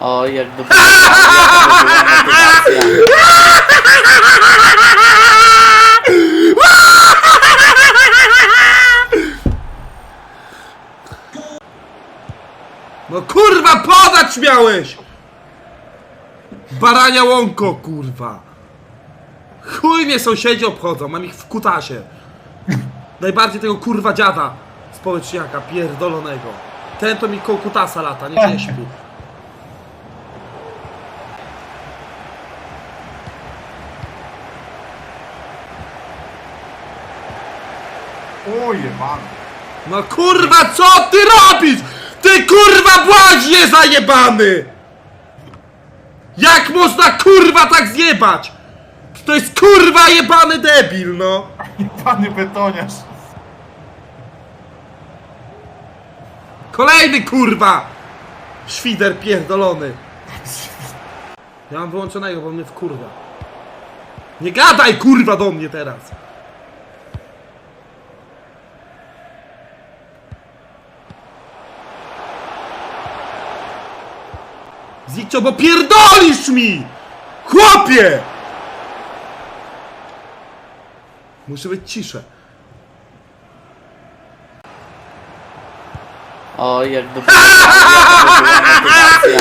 O, jakby była. No kurwa, podać miałeś! Barania łąko, kurwa. Chuj mnie sąsiedzi obchodzą, mam ich w kutasie. Najbardziej tego kurwa dziada społeczniaka pierdolonego. Ten to mi koło lata, niech nie śpi. Uje, man. No kurwa, co ty robisz? Ty kurwa błaźnie zajebany! Jak można kurwa tak zjebać? To jest kurwa jebany debil, no! Pany betoniarz. Kolejny kurwa! Świder pierdolony. Ja mam wyłączonego, bo mnie. Nie gadaj kurwa do mnie teraz! Zikcio, bo pierdolisz mi! Chłopie! Muszę być ciszę. O, była motywacja.